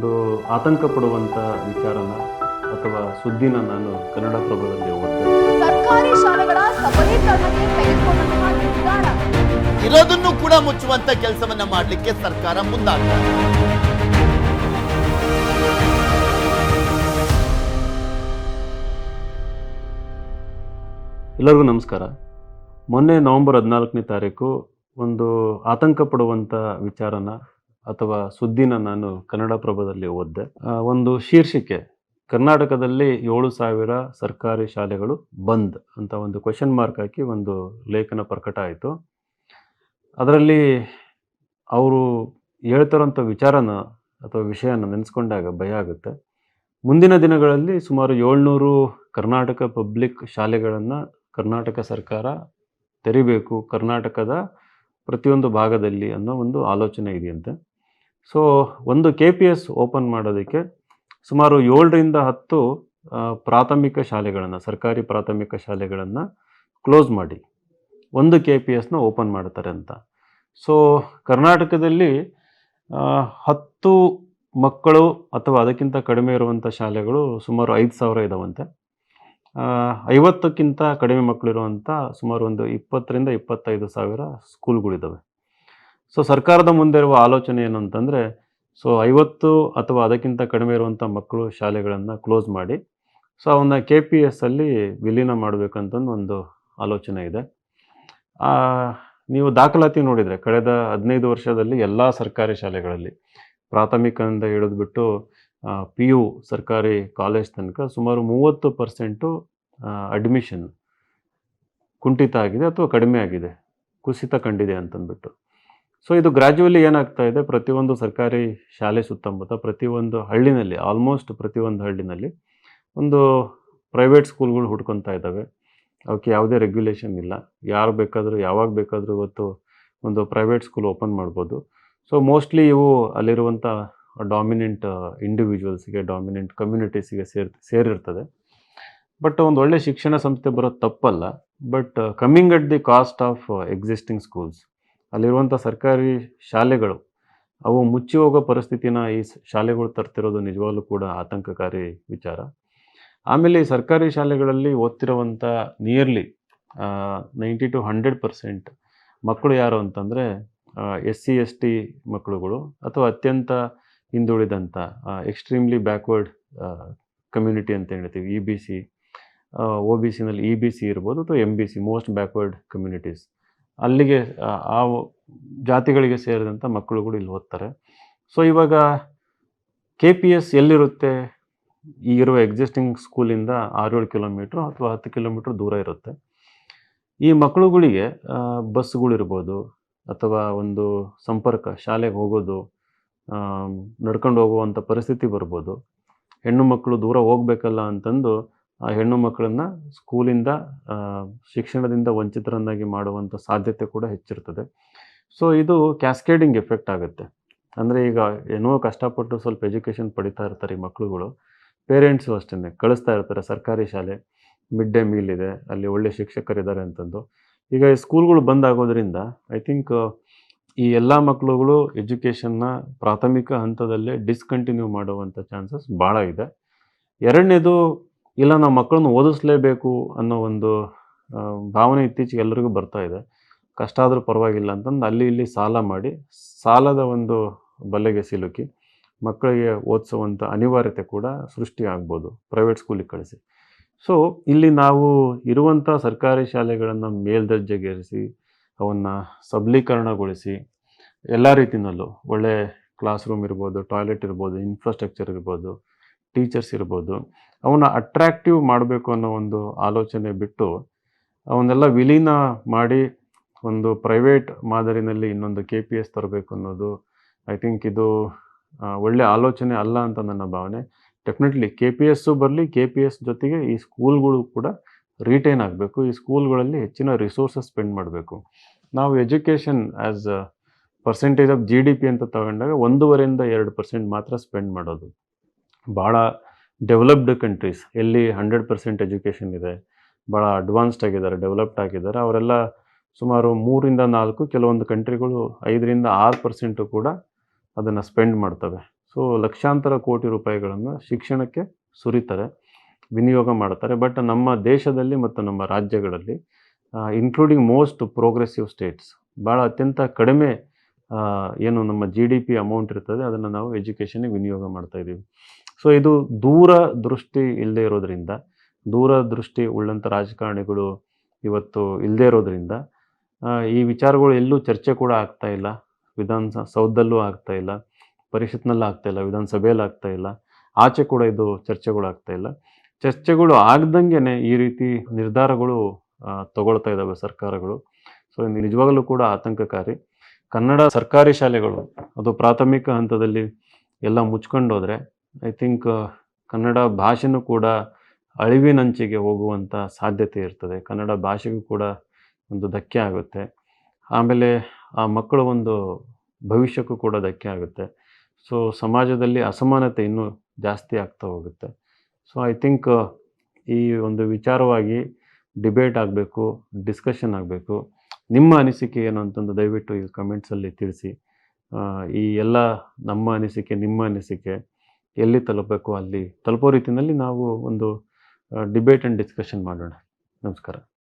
ಒಂದು ಆತಂಕ ಪಡುವಂಥ ವಿಚಾರನ ಅಥವಾ ಸುದ್ದಿನ ನಾನು ಕನ್ನಡ ಪ್ರಭದಲ್ಲಿ ಓದಿದೆ. ಸರ್ಕಾರಿ ಶಾಲೆಗಳ ಸಬಲೀಕರಣಕ್ಕೆ ತೆಗೆದುಕೊಂಡಂತಹ ನಿರ್ಧಾರ. ಇರೋದನ್ನು ಕೂಡ ಮುಚ್ಚುವಂತ ಕೆಲಸವನ್ನ ಮಾಡಲಿಕ್ಕೆ ಸರ್ಕಾರ ಮುಂದಾಗ್ತದೆ ಎಲ್ಲರಿಗೂ ನಮಸ್ಕಾರ. ಮೊನ್ನೆ ನವೆಂಬರ್ ಹದಿನಾಲ್ಕನೇ ತಾರೀಕು ಒಂದು ಆತಂಕ ಪಡುವಂಥ ವಿಚಾರನ ಅಥವಾ ಸುದ್ದಿನ ನಾನು ಕನ್ನಡ ಪ್ರಭದಲ್ಲಿ ಓದಿದೆ ಒಂದು ಶೀರ್ಷಿಕೆ, ಕರ್ನಾಟಕದಲ್ಲಿ ಏಳು ಸಾವಿರ ಸರ್ಕಾರಿ ಶಾಲೆಗಳು ಬಂದ್ ಅಂತ ಒಂದು ಕ್ವೆಶನ್ ಮಾರ್ಕ್ ಹಾಕಿ ಒಂದು ಲೇಖನ ಪ್ರಕಟ ಆಯಿತು. ಅದರಲ್ಲಿ ಅವರು ಹೇಳ್ತಾರಂಥ ವಿಚಾರನ ಅಥವಾ ವಿಷಯನ ನೆನೆಸ್ಕೊಂಡಾಗ ಭಯ ಆಗುತ್ತೆ. ಮುಂದಿನ ದಿನಗಳಲ್ಲಿ ಸುಮಾರು ಏಳ್ನೂರು ಕರ್ನಾಟಕ ಪಬ್ಲಿಕ್ ಶಾಲೆಗಳನ್ನು ಕರ್ನಾಟಕ ಸರ್ಕಾರ ತೆರಿಬೇಕು ಕರ್ನಾಟಕದ ಪ್ರತಿಯೊಂದು ಭಾಗದಲ್ಲಿ ಅನ್ನೋ ಒಂದು ಆಲೋಚನೆ ಇದೆಯಂತೆ. ಸೊ ಒಂದು ಕೆ ಪಿ ಎಸ್ ಓಪನ್ ಮಾಡೋದಕ್ಕೆ ಸುಮಾರು ಏಳರಿಂದ ಹತ್ತು ಪ್ರಾಥಮಿಕ ಶಾಲೆಗಳನ್ನು ಸರ್ಕಾರಿ ಪ್ರಾಥಮಿಕ ಶಾಲೆಗಳನ್ನು ಕ್ಲೋಸ್ ಮಾಡಿ ಒಂದು ಕೆ ಪಿ ಎಸ್ನ ಓಪನ್ ಮಾಡ್ತಾರೆ ಅಂತ. ಸೊ ಕರ್ನಾಟಕದಲ್ಲಿ ಹತ್ತು ಮಕ್ಕಳು ಅಥವಾ ಅದಕ್ಕಿಂತ ಕಡಿಮೆ ಇರುವಂಥ ಶಾಲೆಗಳು ಸುಮಾರು ಐದು ಸಾವಿರ ಇದಾವಂತೆ. ಆ, ಐವತ್ತಕ್ಕಿಂತ ಕಡಿಮೆ ಮಕ್ಕಳಿರುವಂಥ ಸುಮಾರು ಒಂದು ಇಪ್ಪತ್ತರಿಂದ ಇಪ್ಪತ್ತೈದು ಸಾವಿರ ಸ್ಕೂಲ್ಗಳಿದ್ದಾವೆ ಸೊ ಸರ್ಕಾರದ ಮುಂದೆ ಇರುವ ಆಲೋಚನೆ ಏನಂತಂದರೆ ಸೊ ಐವತ್ತು ಅಥವಾ ಅದಕ್ಕಿಂತ ಕಡಿಮೆ ಇರುವಂಥ ಮಕ್ಕಳು ಶಾಲೆಗಳನ್ನು ಕ್ಲೋಸ್ ಮಾಡಿ ಸೊ ಅವನ್ನ ಕೆ ಪಿ ಎಸ್ ಅಲ್ಲಿ ವಿಲೀನ ಮಾಡಬೇಕಂತಂದು ಒಂದು ಆಲೋಚನೆ ಇದೆ. ನೀವು ದಾಖಲಾತಿ ನೋಡಿದರೆ ಕಳೆದ ಹದಿನೈದು ವರ್ಷದಲ್ಲಿ ಎಲ್ಲ ಸರ್ಕಾರಿ ಶಾಲೆಗಳಲ್ಲಿ, ಪ್ರಾಥಮಿಕದಿಂದ ಹಿಡಿದ್ಬಿಟ್ಟು ಪಿ ಯು ಸರ್ಕಾರಿ ಕಾಲೇಜ್ ತನಕ ಸುಮಾರು ಮೂವತ್ತು ಪರ್ಸೆಂಟು ಅಡ್ಮಿಷನ್ ಕುಂಠಿತ ಆಗಿದೆ ಅಥವಾ ಕಡಿಮೆ ಆಗಿದೆ, ಕುಸಿತ ಕಂಡಿದೆ ಅಂತಂದ್ಬಿಟ್ಟು. ಸೊ ಇದು ಗ್ರ್ಯಾಜುವಲಿ ಏನಾಗ್ತಾ ಇದೆ? ಪ್ರತಿಯೊಂದು ಸರ್ಕಾರಿ ಶಾಲೆ ಸುತ್ತಮುತ್ತ, ಪ್ರತಿಯೊಂದು ಹಳ್ಳಿನಲ್ಲಿ ಆಲ್ಮೋಸ್ಟ್ ಪ್ರತಿಯೊಂದು ಹಳ್ಳಿನಲ್ಲಿ ಒಂದು ಪ್ರೈವೇಟ್ ಸ್ಕೂಲ್ಗಳು ಹುಡ್ಕೊತಾ ಇದ್ದಾವೆ. ಅವಕ್ಕೆ ಯಾವುದೇ ರೆಗ್ಯುಲೇಷನ್ ಇಲ್ಲ. ಯಾರು ಬೇಕಾದರೂ, ಯಾವಾಗ ಬೇಕಾದರೂ ಇವತ್ತು ಒಂದು ಪ್ರೈವೇಟ್ ಸ್ಕೂಲ್ ಓಪನ್ ಮಾಡ್ಬೋದು. ಸೊ ಮೋಸ್ಟ್ಲಿ ಇವು ಅಲ್ಲಿರುವಂಥ ಡಾಮಿನೆಂಟ್ ಇಂಡಿವಿಜುವಲ್ಸ್ಗೆ ಡಾಮಿನೆಂಟ್ ಕಮ್ಯುನಿಟೀಸಿಗೆ ಸೇರ್, ಸೇರಿರ್ತದೆ. ಬಟ್ ಒಂದು ಒಳ್ಳೆ ಶಿಕ್ಷಣ ಸಂಸ್ಥೆ ಬರೋದು ತಪ್ಪಲ್ಲ. But coming at the cost of existing schools ಅಲ್ಲಿರುವಂಥ ಸರ್ಕಾರಿ ಶಾಲೆಗಳು, ಅವು ಮುಚ್ಚಿ ಹೋಗೋ ಪರಿಸ್ಥಿತಿನ ಈ ಶಾಲೆಗಳು ತರ್ತಿರೋದು ನಿಜವಾಗ್ಲೂ ಕೂಡ ಆತಂಕಕಾರಿ ವಿಚಾರ. ಆಮೇಲೆ ಈ ಸರ್ಕಾರಿ ಶಾಲೆಗಳಲ್ಲಿ ಓದ್ತಿರುವಂಥ nearly ninety to hundred percent ಮಕ್ಕಳು ಯಾರು ಅಂತಂದರೆ ಎಸ್ ಸಿ ಎಸ್ ಟಿ ಮಕ್ಕಳುಗಳು ಅಥವಾ ಅತ್ಯಂತ ಹಿಂದುಳಿದಂಥ ಎಕ್ಸ್ಟ್ರೀಮ್ಲಿ ಬ್ಯಾಕ್ವರ್ಡ್ ಕಮ್ಯುನಿಟಿ ಅಂತ ಹೇಳ್ತೀವಿ, E B C O B ಸಿನಲ್ಲಿ E B C ಇರ್ಬೋದು ಅಥವಾ M B C, most backward communities. ಅಲ್ಲಿಗೆ ಆ, ಜಾತಿಗಳಿಗೆ ಸೇರಿದಂಥ ಮಕ್ಕಳುಗಳು ಇಲ್ಲಿ ಓದ್ತಾರೆ. ಸೊ ಇವಾಗ ಕೆ ಪಿ ಎಸ್ ಎಲ್ಲಿರುತ್ತೆ? ಈಗಿರುವ ಎಕ್ಸಿಸ್ಟಿಂಗ್ ಸ್ಕೂಲಿಂದ ಆರು ಏಳು ಕಿಲೋಮೀಟ್ರ್ ಅಥವಾ ಹತ್ತು ಕಿಲೋಮೀಟ್ರ್ ದೂರ ಇರುತ್ತೆ. ಈ ಮಕ್ಕಳುಗಳಿಗೆ ಬಸ್ಗಳಿರ್ಬೋದು ಅಥವಾ ಒಂದು ಸಂಪರ್ಕ ಶಾಲೆಗೆ ಹೋಗೋದು ನಡ್ಕೊಂಡು ಹೋಗುವಂಥ ಪರಿಸ್ಥಿತಿ ಬರ್ಬೋದು. ಹೆಣ್ಣು ಮಕ್ಕಳು ದೂರ ಹೋಗ್ಬೇಕಲ್ಲ ಅಂತಂದು ಆ ಹೆಣ್ಣು ಮಕ್ಕಳನ್ನ ಸ್ಕೂಲಿಂದ ಶಿಕ್ಷಣದಿಂದ ವಂಚಿತರನ್ನಾಗಿ ಮಾಡುವಂಥ ಸಾಧ್ಯತೆ ಕೂಡ ಹೆಚ್ಚಿರ್ತದೆ. ಸೊ ಇದು ಕ್ಯಾಸ್ಕೇಡಿಂಗ್ ಎಫೆಕ್ಟ್ ಆಗುತ್ತೆ. ಅಂದರೆ ಈಗ ಏನೋ ಕಷ್ಟಪಟ್ಟು ಸ್ವಲ್ಪ ಎಜುಕೇಷನ್ ಪಡಿತಾ ಇರ್ತಾರೆ ಈ ಮಕ್ಕಳುಗಳು ಪೇರೆಂಟ್ಸು ಅಷ್ಟೇ ಕಳಿಸ್ತಾ ಇರ್ತಾರೆ ಸರ್ಕಾರಿ ಶಾಲೆ. ಮಿಡ್ ಡೇ ಮೀಲ್ ಇದೆ, ಅಲ್ಲಿ ಒಳ್ಳೆ ಶಿಕ್ಷಕರಿದ್ದಾರೆ ಅಂತಂದು. ಈಗ ಈ ಸ್ಕೂಲ್ಗಳು ಬಂದಾಗೋದ್ರಿಂದ ಐ ಥಿಂಕ್ ಈ ಎಲ್ಲ ಮಕ್ಕಳುಗಳು ಎಜುಕೇಷನ್ನ ಪ್ರಾಥಮಿಕ ಹಂತದಲ್ಲೇ ಡಿಸ್ಕಂಟಿನ್ಯೂ ಮಾಡುವಂಥ ಚಾನ್ಸಸ್ ಭಾಳ ಇದೆ. ಎರಡನೇದು ಇಲ್ಲ, ನಾವು ಮಕ್ಕಳನ್ನ ಓದಿಸ್ಲೇಬೇಕು ಅನ್ನೋ ಒಂದು ಭಾವನೆ ಇತ್ತೀಚೆಗೆ ಎಲ್ಲರಿಗೂ ಬರ್ತಾ ಇದೆ. ಕಷ್ಟ ಆದರೂ ಪರವಾಗಿಲ್ಲ ಅಂತಂದು ಅಲ್ಲಿ ಇಲ್ಲಿ ಸಾಲ ಮಾಡಿ, ಸಾಲದ ಒಂದು ಬಲೆಗೆ ಸಿಲುಕಿ, ಮಕ್ಕಳಿಗೆ ಓದಿಸುವಂಥ ಅನಿವಾರ್ಯತೆ ಕೂಡ ಸೃಷ್ಟಿ ಆಗ್ಬೋದು ಪ್ರೈವೇಟ್ ಸ್ಕೂಲಿಗೆ ಕಳಿಸಿ. ಸೊ ಇಲ್ಲಿ ನಾವು ಇರುವಂಥ ಸರ್ಕಾರಿ ಶಾಲೆಗಳನ್ನು ಮೇಲ್ದರ್ಜೆಗೇರಿಸಿ, ಅವನ್ನು ಸಬಲೀಕರಣಗೊಳಿಸಿ, ಎಲ್ಲ ರೀತಿಯಲ್ಲೂ ಒಳ್ಳೆ ಕ್ಲಾಸ್ ರೂಮ್ ಇರ್ಬೋದು ಟಾಯ್ಲೆಟ್ ಇರ್ಬೋದು ಇನ್ಫ್ರಾಸ್ಟ್ರಕ್ಚರ್ ಇರ್ಬೋದು ಟೀಚರ್ಸ್ ಇರ್ಬೋದು, ಅವನ್ನ ಅಟ್ರಾಕ್ಟಿವ್ ಮಾಡಬೇಕು ಅನ್ನೋ ಒಂದು ಆಲೋಚನೆ ಬಿಟ್ಟು, ಅವನ್ನೆಲ್ಲ ವಿಲೀನ ಮಾಡಿ ಒಂದು ಪ್ರೈವೇಟ್ ಮಾದರಿನಲ್ಲಿ ಇನ್ನೊಂದು ಕೆ ಪಿ ಎಸ್ ತರಬೇಕು ಅನ್ನೋದು ಐ ಥಿಂಕ್ ಇದು ಒಳ್ಳೆ ಆಲೋಚನೆ ಅಲ್ಲ ಅಂತ ನನ್ನ ಭಾವನೆ. ಡೆಫಿನೆಟ್ಲಿ ಕೆ ಪಿ ಎಸ್ಸು ಬರಲಿ ಕೆ ಪಿ ಎಸ್ ಜೊತೆಗೆ ಈ ಸ್ಕೂಲ್ಗಳು ಕೂಡ ರಿಟೈನ್ ಆಗಬೇಕು. ಈ ಸ್ಕೂಲ್ಗಳಲ್ಲಿ ಹೆಚ್ಚಿನ ರಿಸೋರ್ಸಸ್ ಸ್ಪೆಂಡ್ ಮಾಡಬೇಕು. ನಾವು education as percentage of G D P ಅಂತ ತಗೊಂಡಾಗ ಒಂದೂವರೆಯಿಂದ ಎರಡು ಪರ್ಸೆಂಟ್ ಮಾತ್ರ ಸ್ಪೆಂಡ್ ಮಾಡೋದು. ಭಾಳ ಡೆವಲಪ್ಡ್ ಕಂಟ್ರೀಸ್ ಎಲ್ಲಿ ಹಂಡ್ರೆಡ್ ಪರ್ಸೆಂಟ್ ಎಜುಕೇಷನ್ ಇದೆ ಭಾಳ ಅಡ್ವಾನ್ಸ್ಡ್ ಆಗಿದ್ದಾರೆ ಡೆವಲಪ್ಡ್ ಆಗಿದ್ದಾರೆ, ಅವರೆಲ್ಲ ಸುಮಾರು ಮೂರಿಂದ ನಾಲ್ಕು ಕೆಲವೊಂದು ಕಂಟ್ರಿಗಳು ಐದರಿಂದ ಆರು ಪರ್ಸೆಂಟು ಕೂಡ ಅದನ್ನು ಸ್ಪೆಂಡ್ ಮಾಡ್ತವೆ. ಸೊ ಲಕ್ಷಾಂತರ ಕೋಟಿ ರೂಪಾಯಿಗಳನ್ನು ಶಿಕ್ಷಣಕ್ಕೆ ಸುರಿತಾರೆ, ವಿನಿಯೋಗ ಮಾಡ್ತಾರೆ. ಬಟ್ ನಮ್ಮ ದೇಶದಲ್ಲಿ ಮತ್ತು ನಮ್ಮ ರಾಜ್ಯಗಳಲ್ಲಿ ಇನ್ಕ್ಲೂಡಿಂಗ್ ಮೋಸ್ಟ್ ಪ್ರೋಗ್ರೆಸಿವ್ ಸ್ಟೇಟ್ಸ್ ಭಾಳ ಅತ್ಯಂತ ಕಡಿಮೆ ಏನು ನಮ್ಮ ಜಿ ಡಿ ಪಿ ಅಮೌಂಟ್ ಇರ್ತದೆ, ಅದನ್ನು ನಾವು ಎಜುಕೇಷನ್ಗೆ ವಿನಿಯೋಗ ಮಾಡ್ತಾ ಇದ್ದೀವಿ ಸೊ ಇದು ದೂರ ದೃಷ್ಟಿ ಇಲ್ಲದೆ ಇರೋದ್ರಿಂದ, ದೂರ ದೃಷ್ಟಿ ಉಳ್ಳಂಥ ರಾಜಕಾರಣಿಗಳು ಇವತ್ತು ಇಲ್ಲದೆ ಇರೋದ್ರಿಂದ ಈ ವಿಚಾರಗಳು ಎಲ್ಲೂ ಚರ್ಚೆ ಕೂಡ ಆಗ್ತಾ ಇಲ್ಲ. ವಿಧಾನಸೌಧದಲ್ಲೂ ಆಗ್ತಾ ಇಲ್ಲ. ಪರಿಷತ್ನಲ್ಲೂ ಆಗ್ತಾ ಇಲ್ಲ. ವಿಧಾನಸಭೆಯಲ್ಲಿ ಆಗ್ತಾ ಇಲ್ಲ. ಆಚೆ ಕೂಡ ಇದು ಚರ್ಚೆಗಳು ಆಗ್ತಾ ಇಲ್ಲ. ಚರ್ಚೆಗಳು ಆಗ್ದಂಗೆ ಈ ರೀತಿ ನಿರ್ಧಾರಗಳು ತಗೊಳ್ತಾ ಇದ್ದಾವೆ ಸರ್ಕಾರಗಳು. ಸೊ ನಿಜವಾಗಲೂ ಕೂಡ ಆತಂಕಕಾರಿ. ಕನ್ನಡ ಸರ್ಕಾರಿ ಶಾಲೆಗಳು, ಅದು ಪ್ರಾಥಮಿಕ ಹಂತದಲ್ಲಿ ಎಲ್ಲ ಮುಚ್ಕೊಂಡೋದ್ರೆ ಐ ಥಿಂಕ್ ಕನ್ನಡ ಭಾಷೆನೂ ಕೂಡ ಅಳಿವಿನಂಚಿಗೆ ಹೋಗುವಂಥ ಸಾಧ್ಯತೆ ಇರ್ತದೆ. ಕನ್ನಡ ಭಾಷೆಗೂ ಕೂಡ ಒಂದು ಧಕ್ಕೆ ಆಗುತ್ತೆ. ಆಮೇಲೆ ಆ ಮಕ್ಕಳ ಒಂದು ಭವಿಷ್ಯಕ್ಕೂ ಕೂಡ ಧಕ್ಕೆ ಆಗುತ್ತೆ. ಸೊ ಸಮಾಜದಲ್ಲಿ ಅಸಮಾನತೆ ಇನ್ನೂ ಜಾಸ್ತಿ ಆಗ್ತಾ ಹೋಗುತ್ತೆ. ಸೊ ಐ ಥಿಂಕ್ ಈ ಒಂದು ವಿಚಾರವಾಗಿ ಡಿಬೇಟ್ ಆಗಬೇಕು ಡಿಸ್ಕಷನ್ ಆಗಬೇಕು. ನಿಮ್ಮ ಅನಿಸಿಕೆ ಏನು ಅಂತಂದು ದಯವಿಟ್ಟು ಈ ಕಮೆಂಟ್ಸಲ್ಲಿ ತಿಳಿಸಿ. ಈ ಎಲ್ಲ ನಮ್ಮ ಅನಿಸಿಕೆ, ನಿಮ್ಮ ಅನಿಸಿಕೆ ಎಲ್ಲಿ ತಲುಪಬೇಕು ಅಲ್ಲಿ ತಲುಪೋ ರೀತಿಯಲ್ಲಿ ನಾವು ಒಂದು ಡಿಬೇಟ್ ಆ್ಯಂಡ್ ಡಿಸ್ಕಷನ್ ಮಾಡೋಣ. ನಮಸ್ಕಾರ.